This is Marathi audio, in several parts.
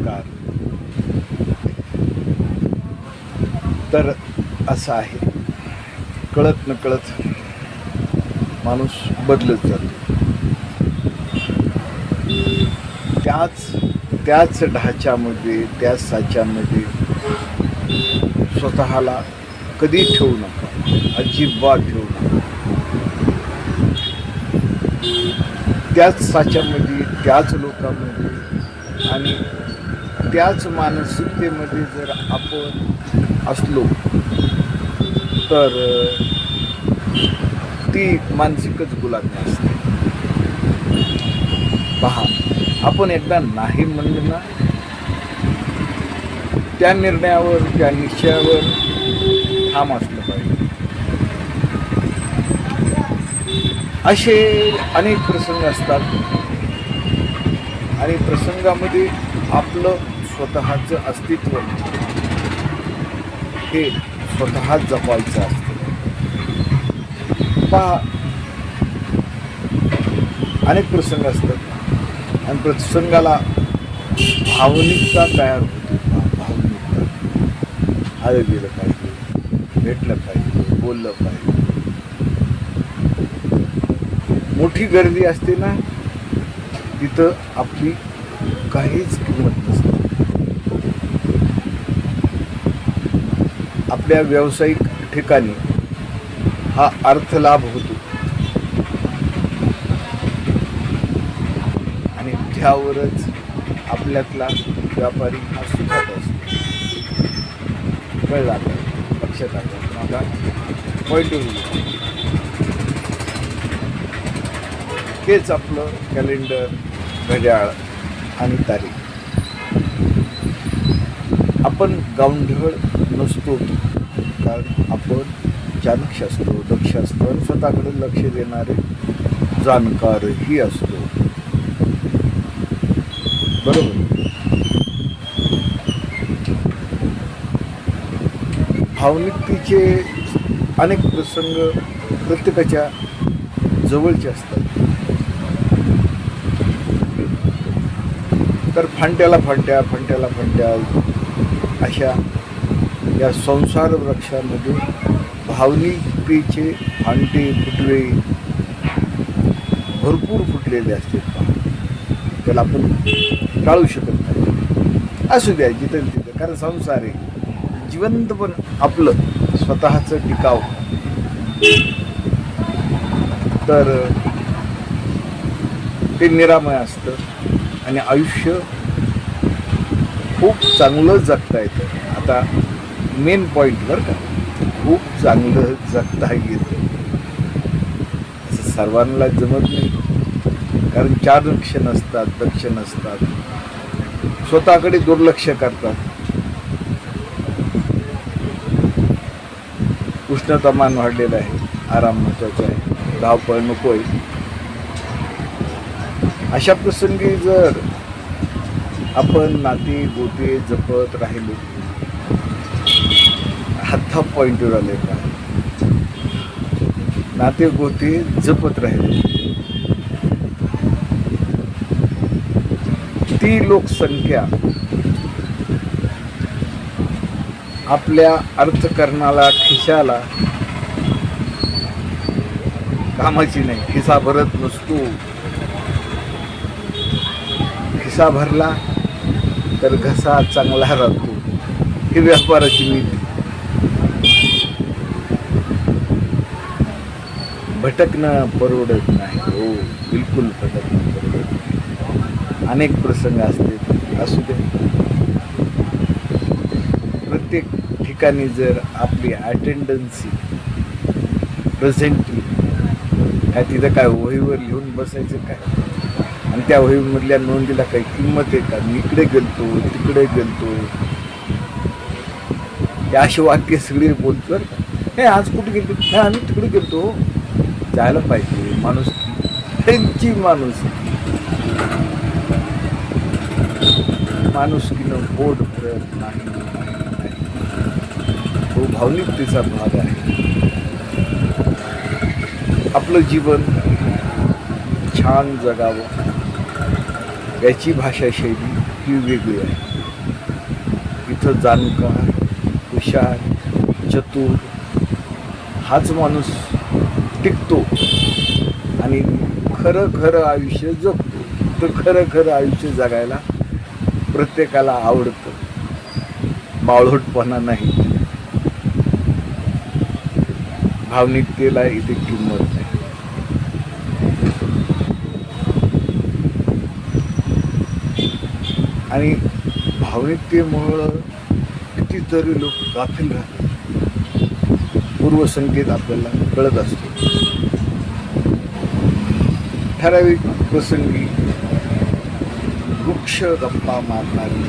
नमस्कार. तर असं आहे. कळत नकळत माणूस बदलत जातो. त्याच त्याच ढाच्यामध्ये त्याच साच्यामध्ये स्वतःला कधी ठेवू नका. अजिबात ठेवू नका. त्याच साच्यामध्ये त्याच लोकांमध्ये आणि त्याच मानसिकतेमध्ये जर आपण असलो तर ती मानसिकच गुलाबी असते. पहा आपण एकदा नाही म्हणलं ना त्या निर्णयावर त्या निश्चयावर ठाम असलं पाहिजे. असे अनेक प्रसंग असतात. आणि प्रसंगामध्ये आपलं स्वतःचं अस्तित्व हे स्वतः जपायचं असतं. पहा अनेक प्रसंग असतात. आणि प्रसंगाला भावनिकता तयार होते. भावनिकता. आलं गेलं पाहिजे भेटलं पाहिजे बोललं पाहिजे. मोठी गर्दी असते ना तिथं आपली काहीच किंमत नसते. आपल्या व्यावसायिक ठिकाणी हा अर्थलाभ होतो. आणि त्यावरच आपल्यातला व्यापारी हा सुखात असतो. कळला लक्षात आलं माझा पॉईंट हेच आपलं कॅलेंडर घड्याळ आणि तारीख. आपण गावंढळ नसतो कारण आपण चाणक्य असतो दक्ष असतो आणि स्वतःकडे लक्ष देणारे जाणकारही असतो. बरोबर? भावनिकतेचे अनेक प्रसंग प्रत्येकाच्या जवळचे असतात. तर फांट्याला फांट्या फांट्याला फांट्या अशा या संसार वृक्षामध्ये भावनिकतेचे फांटे फुटवे भरपूर फुटलेले असतात त्याला आपण टाळू शकत नाही. असू द्या जिथं तिथं कारण संसार आहे. जिवंत पण आपलं स्वतःचं टिकाव. तर ते निरामय असतं. आणि आयुष्य खूप चांगलं जगता येतं. आता मेन पॉईंट बरं का खूप चांगलं जगता येतं. असं सर्वांना जमत नाही. कारण चार लक्ष नसतात दक्ष नसतात. स्वतःकडे दुर्लक्ष करतात. उष्णतामान वाढलेलं आहे आराम महत्त्वाचा आहे. धावपळ नको आहे. अशा प्रसंगी जर आपण नाती गोते जपत राहिलो हत्था पॉईंटवर आले का? नाते गोते जपत राहिले. ती लोकसंख्या आपल्या अर्थकरणाला खिशाला कामाची नाही. खिसा भरत नसतो. खिसा भरला तर घसा चांगला राहतो. ही व्यापाराची नीती. भटकणं परवडत नाही. हो बिलकुल भटकणं परवडत नाही. अनेक प्रसंग असते असू दे. प्रत्येक ठिकाणी जर आपली अटेंडन्सी प्रेझेंटली काय तिथं काय वहीवर लिहून बसायचं काय? आणि त्या वहीमधल्या नोंदीला काही किंमत आहे का? मी इकडे गेलतो तिकडे गेलतो. हे अशी वाक्य सगळी बोलतो हे आज कुठे गेलो हे आम्ही तिकडे गेलतो. जायला पाहिजे. माणूस त्यांची माणूस माणूस माणुसकीनं बोट भरत नाही. तो भावनिकतेचा भाग आहे. आपलं जीवन छान जगावं. याची भाषाशैली ही वेगळी आहे. इथं जाणकार हुशार चतुर हाच माणूस टिकतो आणि खरं खरं आयुष्य जगतो. तर खरं खरं आयुष्य जगायला प्रत्येकाला आवडतं. बावळटपणा नाही. भावनिकतेला इथे किंमत नाही. आणि भावनिकतेमुळं कितीतरी लोक गाफील राहतात. पूर्वसंकेत आपल्याला कळत असतो. ठराविक प्रसंगी वृक्ष गप्पा मारणारी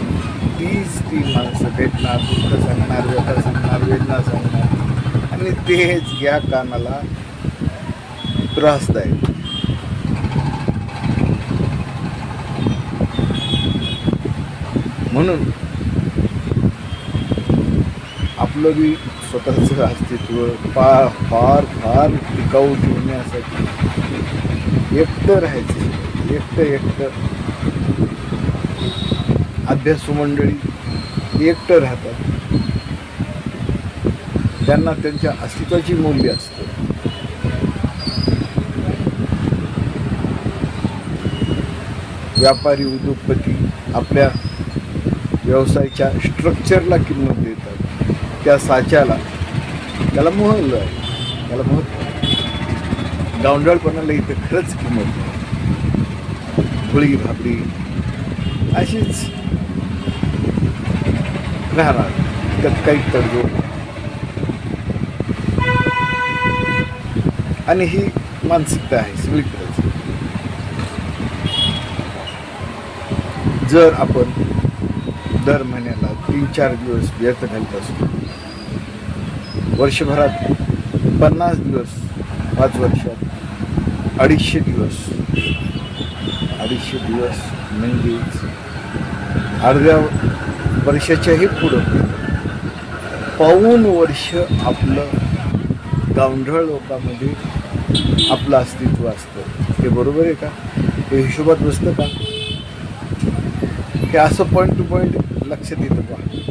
तीच ती माणसं भेटणार दुःख सांगणार व्यथा सांगणार वेदना सांगणार. आणि तेच या कानाला त्रासदायक. म्हणून आपलं बी स्वतःचं अस्तित्व फार फार फार टिकाऊ ठेवण्यासाठी एकटं राहायचं. एकटं एकटं. अभ्यासू मंडळी एकटं राहतात. त्यांना त्यांच्या अस्तित्वाची मूल्य असतं. व्यापारी उद्योगपती आपल्या व्यवसायाच्या स्ट्रक्चरला किंमत देतात. त्या साच्याला. त्याला मोहल्लं आहे. त्याला महत्त्व आहे. इथं खरंच किंमत आहे. फुळी भाकरी अशीच राहणार. त्यात काही तडजोड आणि ही मानसिकता आहे सगळीकडेच. जर आपण दर महिन्याला तीन चार दिवस व्यर्थ घालत असतो. वर्षभरात पन्नास दिवस पाच वर्षात अडीचशे दिवस. अडीचशे दिवस म्हणजेच अर्ध्या वर्षाच्याही पुढं. पाऊन वर्ष आपलं गावढळ लोकांमध्ये आपलं अस्तित्व असतं. हे बरोबर आहे का? हे हिशोबात बसतं का? हे असं पॉईंट टू पॉईंट लक्षात येतं पहा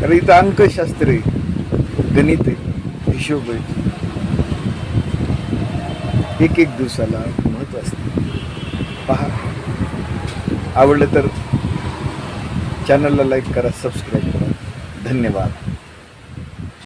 कारण इथं अंकशास्त्र आहे गणित आहे हिशोब आहे. एक एक दिवसाला महत्त्व असते. पहा. आवडलं तर चॅनलला लाईक करा सबस्क्राईब करा. धन्यवाद.